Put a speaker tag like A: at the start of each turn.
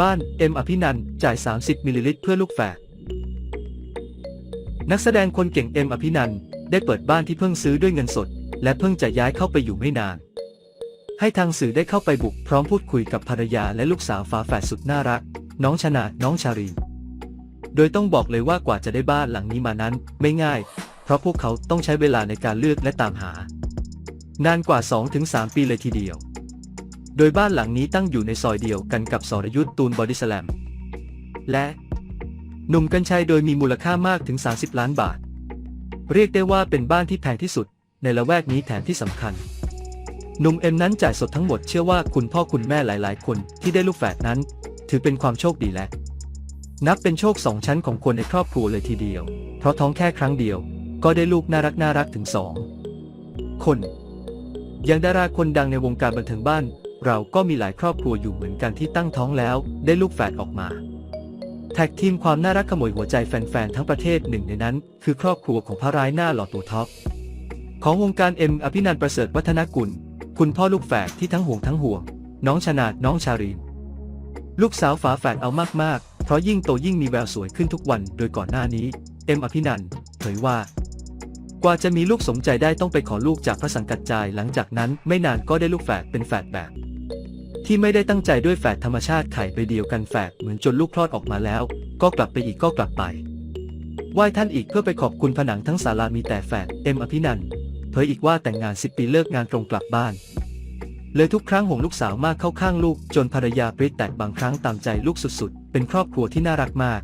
A: บ้าน เอ็มอภินันจ่าย 30 มิลลิลิตรเพื่อลูกแฝด นักแสดงคนเก่งเอ็มอภินันได้เปิดบ้านที่เพิ่งซื้อด้วยเงินสด และเพิ่งจะย้ายเข้าไปอยู่ไม่นาน ให้ทางสื่อได้เข้าไปบุกพร้อมพูดคุยกับภรรยาและลูกสาวฝาแฝดสุดน่ารัก น้องชนาน้องชารีโดยต้องบอกเลยว่ากว่าจะได้บ้านหลังนี้มานั้น ไม่ง่าย เพราะพวกเขาต้องใช้เวลาในการเลือกและตามหา นานกว่า 2-3 ปีเลยทีเดียว โดยบ้านหลังนี้ตั้งอยู่ในซอยเดียวกันกับสรยุทธ์ตูนบอดี้สแลม และหนุ่มกัญชัยโดยมีมูลค่ามากถึง 30 ล้านบาท เรียกได้ว่าเป็นบ้านที่แพงที่สุด ในละแวกนี้แถมที่สำคัญ หนุ่มเอ็มนั้นจ่ายสดทั้งหมดเชื่อว่าคุณพ่อคุณแม่หลาย ๆ คนที่ได้ลูกแฝดนั้น ถือเป็นความโชคดีและ นับเป็นโชคสองชั้นของคนในครอบครัวเลยทีเดียว เพราะท้องแค่ครั้งเดียว ก็ได้ลูกน่ารักน่ารักถึงสองคนอย่างดาราคนดังในวงการบันเทิงบ้าน เราก็มีหลายครอบครัวอยู่เหมือนกันที่ตั้งท้องแล้ว ได้ลูกแฝดออกมา แท็กทีมความน่ารักขโมยหัวใจแฟนๆทั้งประเทศหนึ่งในนั้น คือครอบครัวของพระร้ายหน้าหล่อตัวท็อปของวงการเอ็มอภินันประเสริฐวัฒนกุล คุณพ่อลูกแฝดที่ทั้งห่วงทั้งห่วง น้องชนาดน้องชารีนลูกสาวฝาแฝดเอามากๆ เพราะยิ่งโตยิ่งมีแววสวยขึ้นทุกวัน โดยก่อนหน้านี้ เอ็มอภินันเผยว่า กว่าจะมีลูกสมใจได้ต้องไปขอลูกจากพระสังกัดจายหลังจากนั้นไม่นานก็ได้ลูกแฝดเป็นแฝดแบบ ที่ไม่ได้ตั้งใจด้วยแฝดธรรมชาติไข่ไปเดียวกันแฝดเหมือนจนลูกคลอดออกมาแล้ว ก็กลับไปอีกก็กลับไปไหว้ท่านอีกเพื่อไปขอบคุณผนังทั้งศาลามีแต่แฝดเอ็มอภินันเผยอีกว่าแต่งงานสิบปีเลิกงานตรงกลับบ้าน เลยทุกครั้งห่วงลูกสาวมากเข้าข้างลูก จนภรรยาปริแตกบางครั้งตามใจลูกสุดๆ เป็นครอบครัวที่น่ารักมาก